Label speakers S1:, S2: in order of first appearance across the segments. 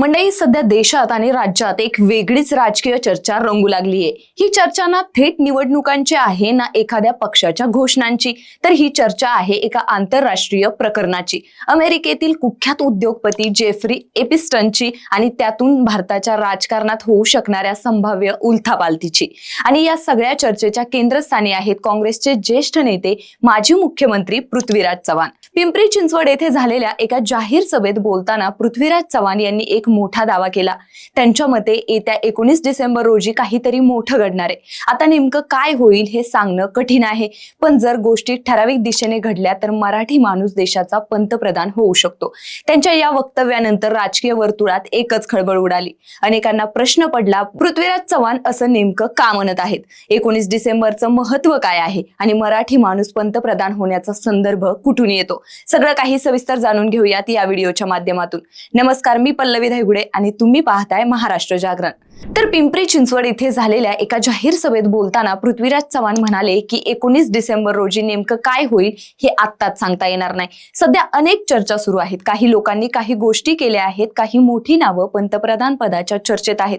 S1: मंडळी सध्या देशात आणि राज्यात एक वेगळीच राजकीय चर्चा रंगू लागली आहे ही चर्चा ना थेट निवडणुकांची आहे ना एखाद्या पक्षाच्या घोषणांची. तर ही चर्चा आहे एका आंतरराष्ट्रीय प्रकरणाची. अमेरिकेतील कुख्यात उद्योगपती जेफ्री एपिस्टनची आणि त्यातून भारताच्या राजकारणात होऊ शकणाऱ्या संभाव्य उलथापालथीची. आणि या सगळ्या चर्चेच्या केंद्रस्थानी आहेत काँग्रेसचे ज्येष्ठ नेते माजी मुख्यमंत्री पृथ्वीराज चव्हाण. पिंपरी चिंचवड येथे झालेल्या एका जाहीर सभेत बोलताना पृथ्वीराज चव्हाण यांनी एक मोठा दावा केला. त्यांच्या मते येत्या एकोणीस डिसेंबर रोजी काहीतरी मोठं घडणार आहे. आता नेमकं काय होईल हे सांगणं कठीण आहे. पण जर गोष्टी ठराविक दिशेने घडल्या तर मराठी माणूस देशाचा पंतप्रधान होऊ शकतो. त्यांच्या या वक्तव्यानंतर राजकीय वर्तुळात एकच खळबळ उडाली. अनेकांना प्रश्न पडला पृथ्वीराज चव्हाण असं नेमकं का म्हणत आहेत? एकोणीस डिसेंबरचं महत्त्व काय आहे? आणि मराठी माणूस पंतप्रधान होण्याचा संदर्भ कुठून येतो? सगळं काही सविस्तर जाणून घेऊयात या व्हिडिओच्या माध्यमातून. नमस्कार मी पल्लवी धायगुडे आणि तुम्ही पाहताय महाराष्ट्र जागरण. तर पिंपरी चिंचवड इथे झालेल्या एका जाहीर सभेत बोलताना पृथ्वीराज चव्हाण म्हणाले की एकोणीस डिसेंबर रोजी नेमकं काय होईल हे आत्ताच सांगता येणार नाही. सध्या अनेक चर्चा सुरू आहेत. काही लोकांनी काही गोष्टी केल्या आहेत काही मोठी नावं पंतप्रधान पदाच्या चर्चेत आहेत.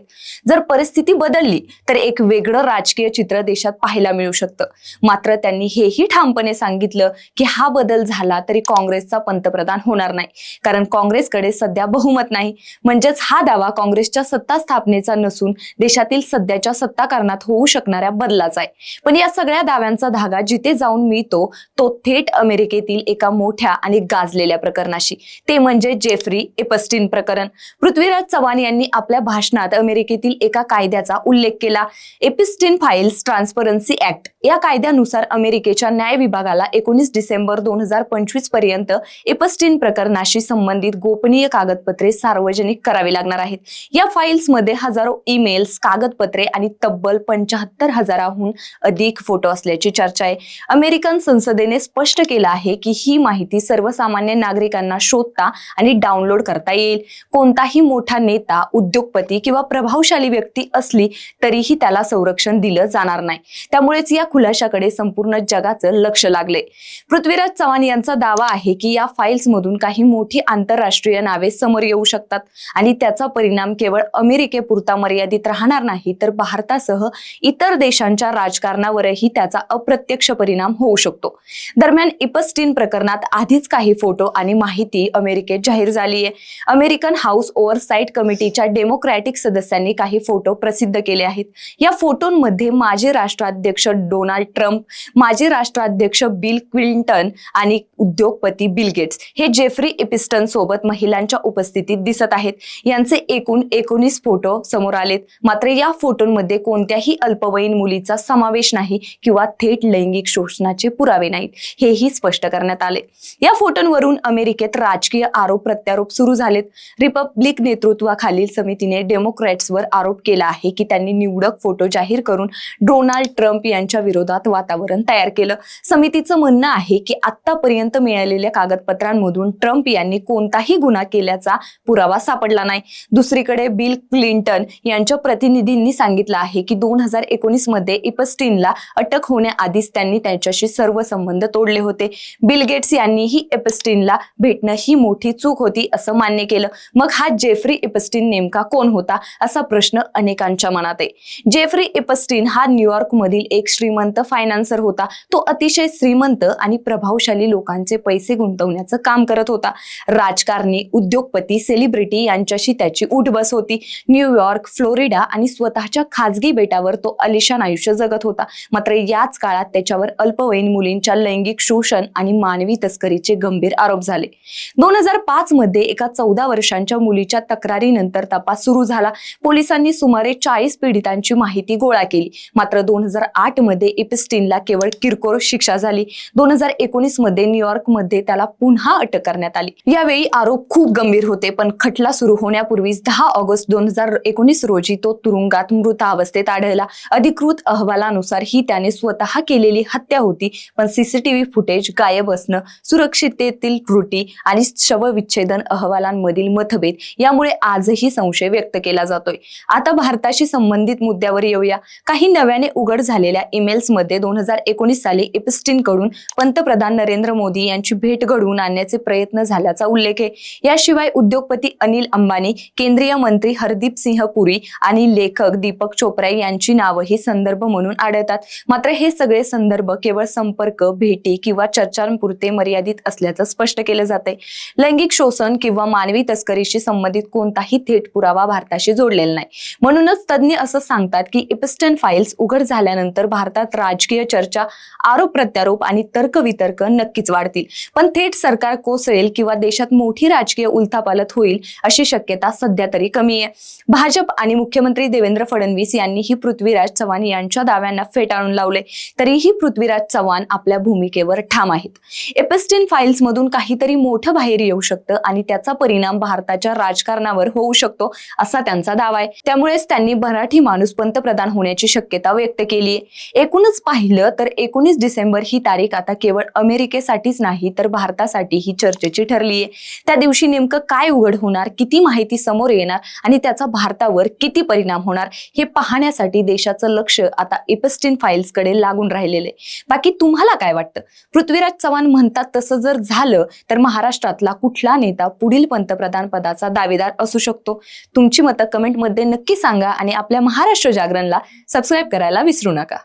S1: जर परिस्थिती बदलली तर एक वेगळं राजकीय चित्र देशात पाहायला मिळू शकतं. मात्र त्यांनी हेही ठामपणे सांगितलं की हा बदल झाला तरी काँग्रेसचा पंतप्रधान होणार नाही. कारण काँग्रेसकडे सध्या बहुमत नाही. म्हणजेच हा दावा काँग्रेसच्या सत्ता स्थापनेचा नसून देशातील सध्याच्या सत्ताकारणात होऊ शकणाऱ्या बदलाचा आहे. पण या सगळ्या दाव्यांचा धागा जिथे जाऊन मिळतो तो थेट अमेरिकेतील एका मोठ्या आणि गाजलेल्या प्रकरणाशी. ते म्हणजे जेफ्री एपस्टीन प्रकरण. पृथ्वीराज चव्हाण यांनी आपल्या भाषणात अमेरिकेतील एका कायद्याचा उल्लेख केला. एपिस्टीन फाईल्स ट्रान्सपरन्सी ऍक्ट या कायद्यानुसार अमेरिकेच्या न्याय विभागाला एकोणीस डिसेंबर दोन हजार पंचवीसपर्यंत एपस्टीन प्रकरणाशी संबंधित गोपनीय कागदपत्रे सार्वजनिक करावी लागणार आहेत. या फाईल्समध्ये हजारो ईमेल्स कागदपत्रे आणि तब्बल पंचाहत्तर हजाराहून अधिक फोटो असल्याची चर्चा आहे. अमेरिकन संसदेने स्पष्ट केलं आहे की ही माहिती सर्वसामान्य नागरिकांना शोधता आणि डाउनलोड करता येईल. कोणताही मोठा नेता उद्योगपती किंवा प्रभावशाली व्यक्ती असली तरीही त्याला संरक्षण दिलं जाणार नाही. त्यामुळेच या खुलाशाकडे संपूर्ण जगाचं लक्ष लागले पृथ्वीराज चव्हाण यांचा दावा आहे की या फाईल्स मधून काही मोठी आंतरराष्ट्रीय नावे समोर येऊ शकतात आणि त्याचा परिणाम केवळ अमेरिकेपुरता मर्यादित राहणार नाही तर भारतासह इतर देशांच्या राजकारणावरही त्याचा अप्रत्यक्ष परिणाम होऊ शकतो. दरम्यान इपस्टीन प्रकरणात आधीच काही फोटो आणि माहिती अमेरिकेत जाहीर झाली आहे अमेरिकन हाऊस ओव्हरसाईट कमिटीच्या डेमोक्रॅटिक सदस्यांनी काही फोटो प्रसिद्ध केले आहेत. या फोटोंमध्ये माजी राष्ट्राध्यक्ष डोनाल्ड ट्रम्प माजी राष्ट्राध्यक्ष बिल क्लिंटन आणि उद्योगपती बिल गेट्स हे जेफ्री इपिस्टन सोबत महिलांच्या उपस्थितीत दिसत आहेत. यांचे एकूण एकोणीस फोटो समोर आलेत. मात्र या फोटोंमध्ये कोणत्याही अल्पवयीन मुलीचा समावेश नाही किंवा थेट लैंगिक शोषणाचे पुरावे नाहीत हेही स्पष्ट करण्यात आले. या फोटोंवरून अमेरिकेत राजकीय आरोप प्रत्यारोप सुरू झालेत. रिपब्लिक नेतृत्वाखालील समितीने डेमोक्रॅट्सवर आरोप केला आहे की त्यांनी निवडक फोटो जाहीर करून डोनाल्ड ट्रम्प यांच्या विरोधात वातावरण तयार केलं. समितीचं म्हणणं आहे की आतापर्यंत मिळालेल्या कागदपत्रांमधून ट्रम्प यांनी कोणताही गुन्हा केल्याचा पुरावा सापडला नाही. दुसरीकडे बिल क्लिंटन यांच्या प्रतिनिधींनी सांगितलं आहे की दोन हजार एकोणीसमध्ये एपस्टीनला अटक होण्याआधीच त्यांनी त्यांच्याशी सर्व संबंध तोडले होते. बिल गेट्स यांनीही एपस्टीनला भेटणं ही मोठी चूक होती असं मान्य केलं. मग हा जेफ्री एपस्टीन नेमका कोण होता असा प्रश्न अनेकांच्या मनात आहे. जेफ्री एपस्टीन हा न्यूयॉर्क मधील एक श्रीमंत फायनान्सर होता. तो अतिशय श्रीमंत आणि प्रभावशाली लोकांचे पैसे गुंतवण्याचं काम करत होता. राजकारणी उद्योगपती सेलिब्रिटी यांच्याशी त्याची उठबस होती. न्यूयॉर्क फ्लोरिडा आणि स्वतःच्या खाजगी बेटावर तो अलिशान आयुष्य जगत होता. मात्र याच काळात त्याच्यावर अल्पवयीन मुलींच्या लैंगिक शोषण आणि मानवी तस्करीचे गंभीर आरोप झाले. दोन हजार पाच मध्ये एका चौदा वर्षांच्या मुलीच्या तक्रारीनंतर तपास सुरू झाला. पोलिसांनी सुमारे चाळीस पीडितांची माहिती गोळा केली. मात्र दोन हजार आठमध्ये इपिस्टिनला केवळ किरकोळ शिक्षा झाली. दोन हजार एकोणीसमध्ये न्यूयॉर्कमध्ये त्याला पुन्हा अटक करण्यात आली. यावेळी आरोप खूप गंभीर होते पण खटला सुरू होण्यापूर्वीच दहा ऑगस्ट दोन हजार एकोणीस एकोणीस रोजी तो तुरुंगात मृतावस्थेत आढळला. अधिकृत अहवालानुसार ही त्याने स्वतः केलेली हत्या होती पण सीसीटीव्ही फुटेज गायब असणं सुरक्षिततेतील त्रुटी आणि शवविच्छेदन अहवालांमधील मतभेद यामुळे आजही संशय व्यक्त केला जातोय. आता भारताशी संबंधित मुद्द्यावर येऊया. काही नव्याने उघड झालेल्या ईमेल्समध्ये दोन हजार एकोणीस साली एपिस्टिनकडून पंतप्रधान नरेंद्र मोदी यांची भेट घडवून आणण्याचे प्रयत्न झाल्याचा उल्लेख आहे. याशिवाय उद्योगपती अनिल अंबानी केंद्रीय मंत्री हरदीप सिंह पुरी आणि लेखक दीपक चोप्रा यांची नावंही संदर्भ म्हणून आढळतात. मात्र हे सगळे संदर्भ केवळ संपर्क भेटी किंवा चर्चांपुरते मर्यादित असल्याचं स्पष्ट केलं जाते लैंगिक शोषण किंवा मानवी तस्करीशी संबंधित कोणताही थेट पुरावा भारताशी जोडलेला नाही. म्हणूनच तज्ज्ञ असं सांगतात की इपस्टन फाईल्स उघड झाल्यानंतर भारतात राजकीय चर्चा आरोप प्रत्यारोप आणि तर्कवितर्क नक्कीच वाढतील. पण थेट सरकार कोसळेल किंवा देशात मोठी राजकीय उलथापालथ होईल अशी शक्यता सध्या तरी कमी आहे. भाजप आणि मुख्यमंत्री देवेंद्र फडणवीस यांनीही पृथ्वीराज चव्हाण यांच्या दाव्यांना फेटाळून लावले. तरीही पृथ्वीराज चव्हाण आपल्या भूमिकेवर ठाम आहेत. एपेस्टिन फाईल्स मधून काहीतरी मोठं बाहेर येऊ शकतं आणि त्याचा परिणाम भारताच्या राजकारणावर होऊ शकतो असा त्यांचा दावा आहे. त्यामुळेच त्यांनी मराठी माणूस पंतप्रधान होण्याची शक्यता व्यक्त केली आहे एकूणच पाहिलं तर एकोणीस डिसेंबर ही तारीख आता केवळ अमेरिकेसाठीच नाही तर भारतासाठी ही चर्चेची ठरली आहे त्या दिवशी नेमकं काय उघड होणार किती माहिती समोर येणार आणि त्याचा भारतावर किती परिणाम होणार हे पाहण्यासाठी देशाचं लक्ष आता एपस्टिन फाईल्सकडे लागून राहिलेले आहे. बाकी तुम्हाला काय वाटतं? पृथ्वीराज चव्हाण म्हणतात तसं जर झालं तर महाराष्ट्रातला कुठला नेता पुढील पंतप्रधान पदाचा दावेदार असू शकतो? तुमची मतं कमेंटमध्ये नक्की सांगा आणि आपल्या महाराष्ट्र जागरणला सबस्क्राईब करायला विसरू नका.